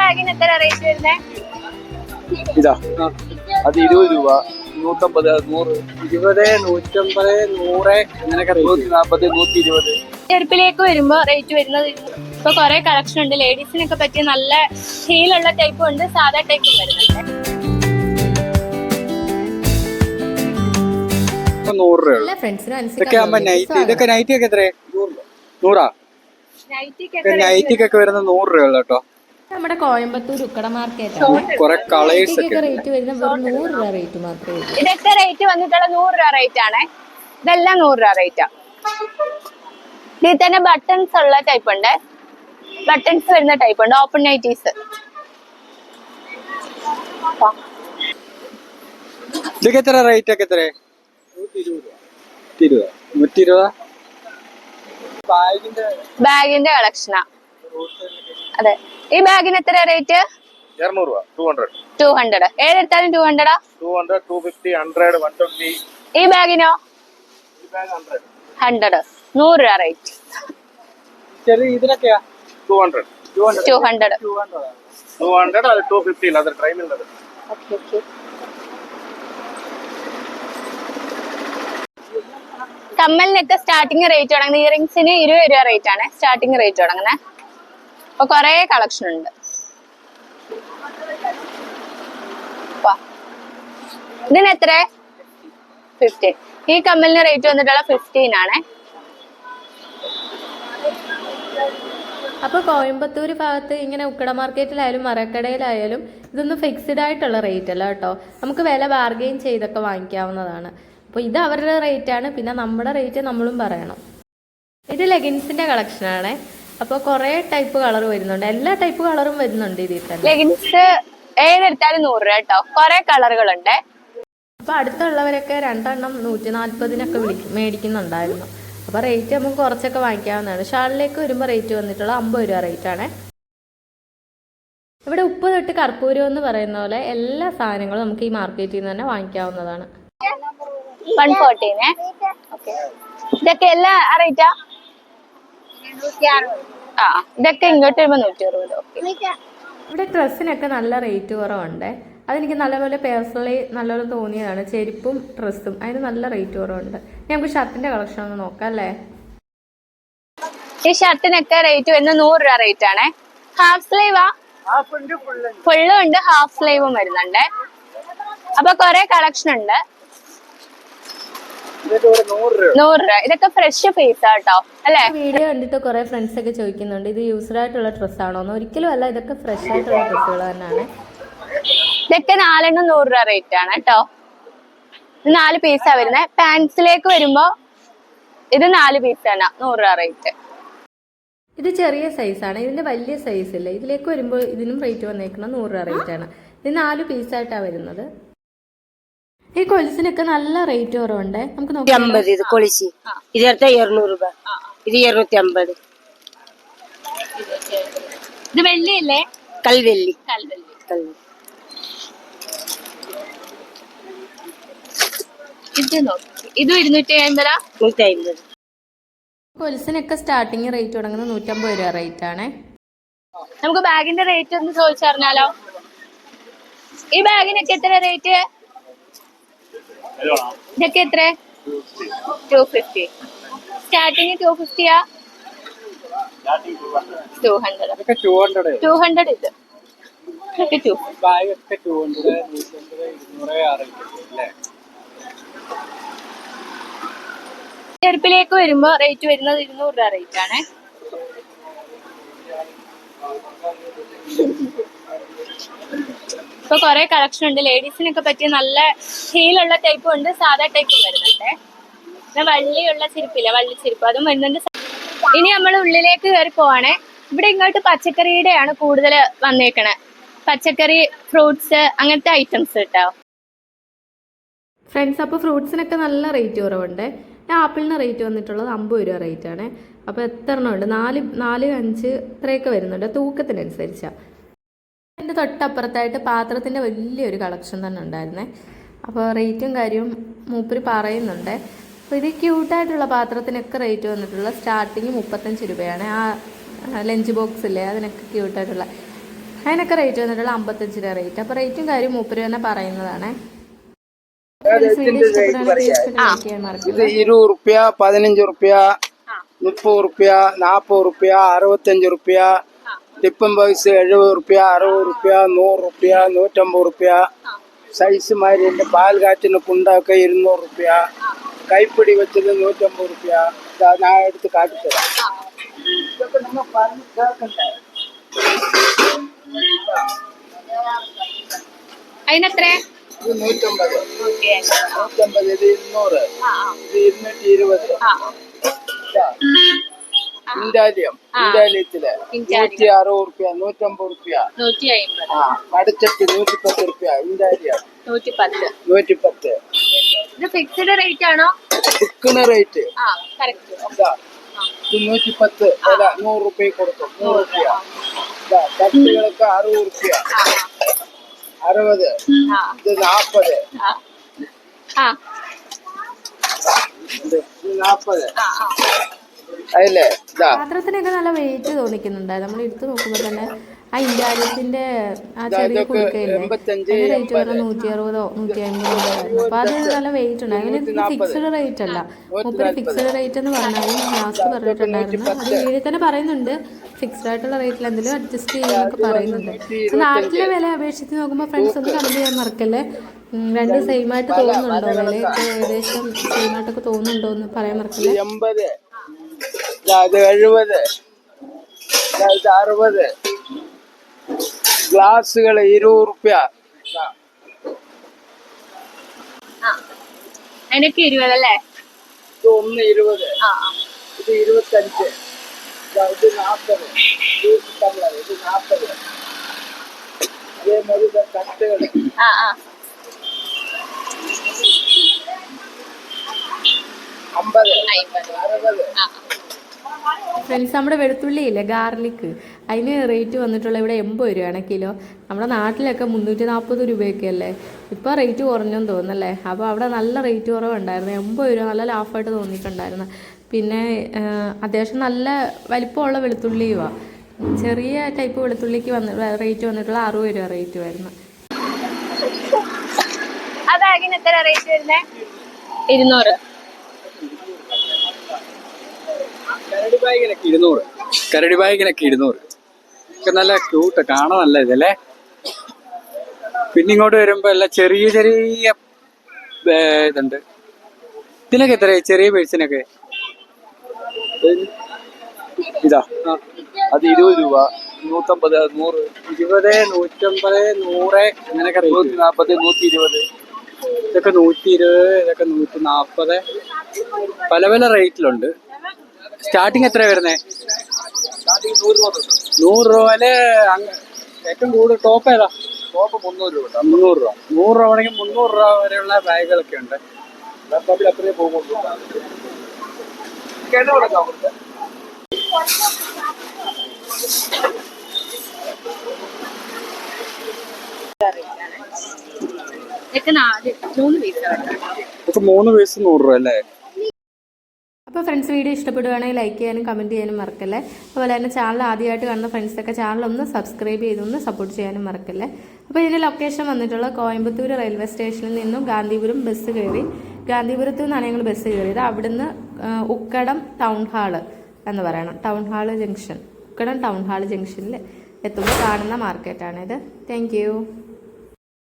ബാഗിന് എത്ര റേറ്റ് വരുന്നത് ഇതാ അത് ഇരുപത് രൂപ. നൂറ്റമ്പത് നൂറ്. ഇരുപത് നൂറ്റമ്പത് നൂറ് അങ്ങനെയൊക്കെ നൂറ്റി ഇരുപത് ചെരുപ്പിലേക്ക് വരുമ്പോ റേറ്റ് വരുന്നത് ഇപ്പൊ കുറെ കളക്ഷൻ ഉണ്ട്. ലേഡീസിനൊക്കെ പറ്റിയ നല്ല ഹീലുള്ള ടൈപ്പും ഉണ്ട്. സാധാ ടൈപ്പും വരുന്നുണ്ട്. നൂറ് രൂപ ഇതൊക്കെ ആകുമ്പോ നൈറ്റ് ഇതൊക്കെ നൈറ്റി ഒക്കെ എത്രേ നൂറാ. നൈറ്റിക്കൊക്കെ നൈറ്റിക്കൊക്കെ വരുന്നത് നൂറ് രൂപ കേട്ടോ. നമ്മുടെ കോയമ്പത്തൂർ ഉക്കട മാർക്കറ്റ് കുറെ കളേഴ്സ് ഒക്കെ റേറ്റ് വരുന്ന വെറും നൂറ് രൂപ റേറ്റ് മാത്രമേ ഉള്ളൂ. ഇതൊക്കെ റേറ്റ് വന്നിട്ടുള്ള നൂറ് രൂപ റേറ്റ് ആണ്. ഇതെല്ലാം നൂറ് രൂപ റേറ്റാ ഇതിൽ തന്നെ ബട്ടൺസ് ഉള്ള ടൈപ്പ് ഉണ്ട്. ബട്ടൺസ് വരുന്ന ടൈപ്പ് ഉണ്ട്. ഓപ്പൺ നൈറ്റീസ് ഇതൊക്കെ എത്ര റേറ്റ് ഒക്കെ എത്ര നൂറ്റി ഇരുപത് ബാഗിന്റെ കളക്ഷനാ അതെ. ഈ ബാഗിന് എത്ര റേറ്റ് ടൂ ഹൺഡ്രഡ് ഏതെടുത്താലും റേറ്റ് തുടങ്ങുന്നത് ഇയറിംഗ്സിന് ഇരുപത് രൂപ റേറ്റ് ആണ്. സ്റ്റാർട്ടിങ് റേറ്റ് തുടങ്ങുന്നത് അപ്പൊ കൊറേ കളക്ഷൻ ഉണ്ട്. ഇതിന് എത്ര ഫിഫ്റ്റീൻ ഈ കമ്മലിന് റേറ്റ് വന്നിട്ടുള്ള ഫിഫ്റ്റീൻ ആണ്. അപ്പോൾ കോയമ്പത്തൂർ ഭാഗത്ത് ഇങ്ങനെ ഉക്കട മാർക്കറ്റിലായാലും മറക്കടയിലായാലും ഇതൊന്നും ഫിക്സ്ഡ് ആയിട്ടുള്ള റേറ്റ് അല്ല കേട്ടോ. നമുക്ക് വില ബാർഗെയിൻ ചെയ്തൊക്കെ വാങ്ങിക്കാവുന്നതാണ്. അപ്പോൾ ഇത് അവരുടെ റേറ്റ് ആണ്. പിന്നെ നമ്മുടെ റേറ്റ് നമ്മളും പറയണം. ഇത് ലെഗിൻസിന്റെ കളക്ഷൻ ആണേ അപ്പോൾ കുറേ ടൈപ്പ് കളർ വരുന്നുണ്ട്. എല്ലാ ടൈപ്പ് കളറും വരുന്നുണ്ട് ഇതിൽ തന്നെ. ലെഗിൻസ് ഏതെടുത്താലും നൂറ് രൂപ കേട്ടോ കൊറേ കളറുകളുണ്ട് അപ്പൊ അടുത്തുള്ളവരൊക്കെ രണ്ടെണ്ണം നൂറ്റി നാൽപ്പതിനൊക്കെ വിളി മേടിക്കുന്നുണ്ടായിരുന്നു. അപ്പൊ റേറ്റ് നമുക്ക് കുറച്ചൊക്കെ വാങ്ങിക്കാവുന്നതാണ്. ഷാളിലേക്ക് വരുമ്പോൾ റേറ്റ് വന്നിട്ടുള്ള അമ്പത് രൂപ റേറ്റ് ആണ്. ഇവിടെ ഉപ്പ് തൊട്ട് കർപ്പൂരം എന്ന് പറയുന്ന പോലെ എല്ലാ സാധനങ്ങളും നമുക്ക് ഈ മാർക്കറ്റിൽ നിന്ന് തന്നെ വാങ്ങിക്കാവുന്നതാണ്. ഇതൊക്കെ എല്ലാ റേറ്റാ ആ. ഇതൊക്കെ ഇങ്ങോട്ട് വരുമ്പോ നൂറ്റി അറുപത് ഇവിടെ ഡ്രസ്സിനൊക്കെ നല്ല റേറ്റ് കുറവുണ്ട്. അതെനിക്ക് നല്ലപോലെ പേഴ്സണലി നല്ലപോലെ തോന്നിയതാണ്. ചെരുപ്പും ഡ്രസ്സും അതിന് നല്ല റേറ്റ് കുറവുണ്ട്. ഇനി നമുക്ക് ഷർട്ടിന്റെ കളക്ഷൻ ഒന്ന് നോക്കാം അല്ലേ? ഈ ഷർട്ടിനൊക്കെ റേറ്റ് വരുന്നത് നൂറ് രൂപ റേറ്റ് ആണ്. ഹാഫ് സ്ലീവാ ഫുള്ളും ഉണ്ട് ഹാഫ് സ്ലീവും വരുന്നുണ്ട്. അപ്പൊ കൊറേ കളക്ഷൻ ഉണ്ട്. നൂറ് രൂപ. ഇതൊക്കെ ഫ്രഷ് ഫേസ് ആട്ടോ. അല്ലേ? വീഡിയോ കണ്ടിട്ട് കുറെ ഫ്രണ്ട്സ് ഒക്കെ ചോദിക്കുന്നുണ്ട് ഇത് യൂസ്ഡ് ആയിട്ടുള്ള ഡ്രസ് ആണോ ഒരിക്കലും അല്ല ഇതൊക്കെ ഫ്രഷ് ആയിട്ടുള്ള ഡ്രസ്സുകൾ തന്നെയാണ്. ഇതൊക്കെ നാലെണ്ണം നൂറ് രൂപ റേറ്റ് ആണ് കേട്ടോ ഇത് നാല് പീസാ വരുന്നത് പാൻസിലേക്ക് വരുമ്പോ ഇത് നാല് പീസ് തന്നെ നൂറ് രൂപ റേറ്റ് ഇത് ചെറിയ സൈസ് ആണ്. ഇതിന്റെ വലിയ സൈസ് ഇല്ല. ഇതിലേക്ക് വരുമ്പോൾ ഇതിനും റേറ്റ് വന്നേക്കുന്നത് നൂറ് രൂപ റേറ്റ് ആണ്. ഇത് നാല് പീസായിട്ടാണ് വരുന്നത്. ഈ കൊലുസിനൊക്കെ നല്ല റേറ്റ് കുറവുണ്ട്? നമുക്ക് നോക്കാം. അമ്പത് ഇത് ഇത് എടുത്താൽ ഇരുന്നൂറ് രൂപ. ഇത് ഇരുന്നൂറ്റി അമ്പത്. ഇത് വെള്ളി അല്ലേ കൽവെള്ളി. കൽവെല്ലി ഇത് നോക്കി. ഇത് നൂറ്റി അമ്പത്. സ്റ്റാർട്ടിങ് റേറ്റ് തുടങ്ങുന്നത് നൂറ്റമ്പത് രൂപ റേറ്റ് ആണ്. നമുക്ക് ബാഗിന്റെ റേറ്റ് ഒന്ന് ചോദിച്ചറിഞ്ഞാലോ? ഈ ബാഗിനൊക്കെ എത്ര റേറ്റ് ഇതൊക്കെ എത്ര ടു ഫിഫ്റ്റി സ്റ്റാർട്ടിങ് ടു ഫിഫ്റ്റിയാ ടു ഹൺഡ്രഡ് ടു ഹൺഡ്രഡ് ഇത്. ടു ബാഗ് ഒക്കെ ടു ഹൺഡ്രഡ് നൂറ്റമ്പത് ഇരുന്നൂറ് ആ റേറ്റ് അല്ലേ ചെരുപ്പിലേക്ക് വരുമ്പോ റേറ്റ് വരുന്നത് ഇരുന്നൂറ് രൂപ റേറ്റ് ആണ്. ഇപ്പൊ കൊറേ കളക്ഷൻ ഉണ്ട്. ലേഡീസിനൊക്കെ പറ്റിയ നല്ല ഹീലുള്ള ടൈപ്പും ഉണ്ട്. സാധാ ടൈപ്പും വരുന്നുണ്ട്. പിന്നെ വള്ളിയുള്ള ചെരുപ്പില്ല? വള്ളി ചിരിപ്പ്. അതും വരുന്നുണ്ട്. ഇനി നമ്മൾ ഉള്ളിലേക്ക് കയറി പോവാണേ. ഇവിടെ ഇങ്ങോട്ട് പച്ചക്കറിയുടെയാണ് കൂടുതൽ വന്നേക്കണേ. പച്ചക്കറി ഫ്രൂട്ട്സ് അങ്ങനത്തെ ഐറ്റംസ് കേട്ടോ ഫ്രണ്ട്സ് അപ്പോൾ ഫ്രൂട്ട്സിനൊക്കെ നല്ല റേറ്റ് കുറവുണ്ട്. ആപ്പിളിന് റേറ്റ് വന്നിട്ടുള്ളത് അമ്പത് രൂപ റേറ്റ് ആണ്. അപ്പോൾ എത്ര എണ്ണം ഉണ്ട്? നാല് നാല് അഞ്ച് ഇത്രയൊക്കെ വരുന്നുണ്ട്. തൂക്കത്തിനനുസരിച്ചാണ് എന്റെ തൊട്ടപ്പുറത്തായിട്ട് പാത്രത്തിന്റെ വലിയൊരു കളക്ഷൻ തന്നെ ഉണ്ടായിരുന്നേ. അപ്പോൾ റേറ്റും കാര്യവും മൂപ്പര് പറയുന്നുണ്ട്. അപ്പോൾ ഇത് ക്യൂട്ടായിട്ടുള്ള പാത്രത്തിനൊക്കെ റേറ്റ് വന്നിട്ടുള്ള സ്റ്റാർട്ടിങ് മുപ്പത്തഞ്ച് രൂപയാണ്. ആ ലഞ്ച് ബോക്സ് ഇല്ലേ അതിനൊക്കെ ക്യൂട്ടായിട്ടുള്ള അതിനൊക്കെ റേറ്റ് വന്നിട്ടുള്ള അമ്പത്തഞ്ച് രൂപ റേറ്റ് അപ്പോൾ റേറ്റും കാര്യവും മൂപ്പര് തന്നെ പറയുന്നതാണ്. ഇരുപത് റുപ്യ പതിനഞ്ച് റുപ്യ റുപ്യ ടിപ്പൻ പൈസ എഴുപത് റുപ്യ അറുപത് റുപ്യ നൂറ് റുപ്യ നൂറ്റമ്പത് റുപ്യ. സൈസ് മാതിരി ഉണ്ട്. പാൽ കാറ്റിന് കുണ്ടൊക്കെ ഇരുന്നൂറ് റുപ്യ. കൈപ്പിടി വെച്ചത് നൂറ്റമ്പത് റുപ്യ. ഇതാ ഞാൻ എടുത്ത് കാട്ടിത്തരാം ഇതൊക്കെ നിങ്ങൾ പറഞ്ഞ് കേൾക്കണ്ടേ അതിനെത്ര? ഇത് നൂറ്റമ്പത്. നൂറ്റമ്പത് ഇത് ഇരുന്നൂറ്. ഇത് ഇരുന്നൂറ്റി ഇരുപത്. ഇതാ. ഇൻഡാലിയം. ഇൻഡാലിയത്തിൽ നൂറ്റി അറുപത് റുപ്യ നൂറ്റമ്പത് റുപ്യ നൂറ്റി അമ്പത് ആ മടച്ചട്ടി നൂറ്റി പത്ത് റുപ്യ ഇൻഡാലിയം നൂറ്റി പത്ത് നൂറ്റി പത്ത് ഇത് ഫിക്സ്ഡ് റേറ്റ് ആണോ ബുക്കിന് റേറ്റ് നൂറ്റി പത്ത് അല്ല നൂറ് റുപ്യ കൊടുക്കും നൂറ് റുപ്യ ഇതാ തട്ടുകളൊക്കെ അറുപത് റുപ്യ അറുപത്. ഇത് നാപ്പത്. ആ ആ ഇത് നാപ്പത് ആ ആ അതില്ലേ പാത്രത്തിനൊക്കെ നല്ല വെയിറ്റ് തോന്നിക്കുന്നുണ്ട്. നമ്മൾ എടുത്തു നോക്കുമ്പോൾ തന്നെ ആ ഇന്ത്യാലയത്തിന്റെ ആ ചെറിയ കുടുക്കയില്ലേ റേറ്റ് പറഞ്ഞാൽ നൂറ്റി അറുപതോ നൂറ്റി അമ്പതോ അപ്പൊ അത് നല്ല വെയിറ്റ് ഉണ്ട്. അങ്ങനെ ഫിക്സ്ഡ് റേറ്റ് അല്ല. മുപ്പത് ഫിക്സ്ഡ് റേറ്റ് എന്ന് പറഞ്ഞാലും ലാസ്റ്റ് പറഞ്ഞിട്ടുണ്ടായിരുന്നു. അത് വീട്ടിൽ തന്നെ പറയുന്നുണ്ട്. ഫിക്സ്ഡ് ആയിട്ടുള്ള റേറ്റിൽ എന്തെങ്കിലും അഡ്ജസ്റ്റ് ചെയ്യാനൊക്കെ പറയുന്നുണ്ട്. നാട്ടിലെ വില അപേക്ഷിച്ച് നോക്കുമ്പോൾ ഫ്രണ്ട്സ് ഒന്ന് കണ്ടു ചെയ്യാൻ മറക്കല്ലേ? രണ്ട് സെയിമായിട്ട് തോന്നുന്നുണ്ടോ? വിലയൊക്കെ ഏകദേശം സെയിം തോന്നുന്നുണ്ടോ എന്ന് പറയാൻ മറക്കല്ലേ? എൺപത്. ഇത് എഴുപത്. ഇതാ അറുപത്. ഗ്ലാസുകൾ ഇരുപത് റുപ്യ. അതിനൊക്കെ ഇരുപതല്ലേ ഇത് ഒന്ന് ഇരുപത്. ഇത് ഇരുപത്തഞ്ച്. ഇതാ നാൽപ്പത് ഇത് നാൽപ്പത് അതേമാതിരി തട്ടുകൾ ആ ആ അമ്പത് അമ്പത് അറുപത് ആ ഫ്രണ്ട്സ് നമ്മുടെ വെളുത്തുള്ളി ഇല്ലേ ഗാർലിക്ക്. അതിന് റേറ്റ് വന്നിട്ടുള്ള ഇവിടെ എൺപത് രൂപയാണ് കിലോ. നമ്മുടെ നാട്ടിലൊക്കെ മുന്നൂറ്റി നാൽപ്പത് രൂപയൊക്കെ അല്ലേ? ഇപ്പോൾ റേറ്റ് കുറഞ്ഞെന്ന് തോന്നുന്നല്ലേ? അപ്പോൾ അവിടെ നല്ല റേറ്റ് കുറവുണ്ടായിരുന്നു. എൺപത് രൂപ നല്ല ലാഫായിട്ട് തോന്നിയിട്ടുണ്ടായിരുന്നു. പിന്നെ അത്യാവശ്യം നല്ല വലിപ്പമുള്ള വെളുത്തുള്ളിയുമാണ് ചെറിയ ടൈപ്പ് വെളുത്തുള്ളിക്ക് വന്ന് റേറ്റ് വന്നിട്ടുള്ള അറുപത് രൂപ റേറ്റ് വരുന്നത് ബാഗിന് എത്ര റേറ്റ് വരുന്നേ? ഇരുന്നൂറ്. കരടി ബാഗിനൊക്കെ ഇരുന്നൂറ്. കരടി ബാഗിനൊക്കെ ഇരുന്നൂറ്. ഒക്കെ നല്ല ക്യൂട്ട് കാണാൻ നല്ല ഇതല്ലേ? പിന്നെ ഇങ്ങോട്ട് വരുമ്പോ എല്ലാം ചെറിയ ചെറിയ ഇതുണ്ട്. ഇതിനൊക്കെ എത്ര ചെറിയ പേഴ്സിനൊക്കെ ഇതാ. അത് ഇരുപത് രൂപ. നൂറ്റമ്പത് നൂറ്. ഇരുപത് നൂറ്റമ്പത് നൂറ് അങ്ങനെയൊക്കെ നൂറ്റി റേറ്റ് നാൽപ്പത് നൂറ്റി ഇരുപത്. ഇതൊക്കെ നൂറ്റി ഇരുപത് ഇതൊക്കെ നൂറ്റി നാൽപ്പത് പല പല റേറ്റിലുണ്ട്. സ്റ്റാർട്ടിങ് എത്ര വരുന്നേ? നൂറ് രൂപയിൽ ഏറ്റവും കൂടുതൽ ടോപ്പ് ഏതാ? ടോപ്പ് മുന്നൂറ് രൂപ മുന്നൂറ് രൂപ. നൂറ് രൂപ ആണെങ്കിൽ മുന്നൂറ് രൂപ വരെയുള്ള ബാഗുകളൊക്കെ ഉണ്ട്. ലാപ്ടോപ്പിൽ അത്രയും കേട്ടോ കൊടുക്കാം അവർക്ക് ഇതൊക്കെ നാല് മൂന്ന് പീസ് മൂന്ന് പീസ് നൂറ് രൂപ അല്ലേ? അപ്പോൾ ഫ്രണ്ട്സ് വീഡിയോ ഇഷ്ടപ്പെടുകയാണെങ്കിൽ ലൈക്ക് ചെയ്യാനും കമന്റ് ചെയ്യാനും മറക്കല്ലേ? അതുപോലെ തന്നെ ചാനൽ ആദ്യമായിട്ട് കാണുന്ന ഫ്രണ്ട്സൊക്കെ ചാനൽ ഒന്ന് സബ്സ്ക്രൈബ് ചെയ്തൊന്ന് സപ്പോർട്ട് ചെയ്യാനും മറക്കല്ലേ? അപ്പോൾ ഇതിന്റെ ലൊക്കേഷൻ വന്നിട്ടുള്ള കോയമ്പത്തൂർ റെയിൽവേ സ്റ്റേഷനിൽ നിന്നും ഗാന്ധിപുരം ബസ് കയറി. ഗാന്ധിപുരത്ത് നിന്നാണ് ഞങ്ങൾ ബസ് കയറിയത്. അവിടുന്ന് ഉക്കടം ടൗൺ ഹാൾ എന്ന് പറയണം. Town hall junction Ukkadam town hall ജംഗ്ഷനിൽ എത്തുമ്പോൾ കാണുന്ന മാർക്കറ്റാണിത് താങ്ക് യു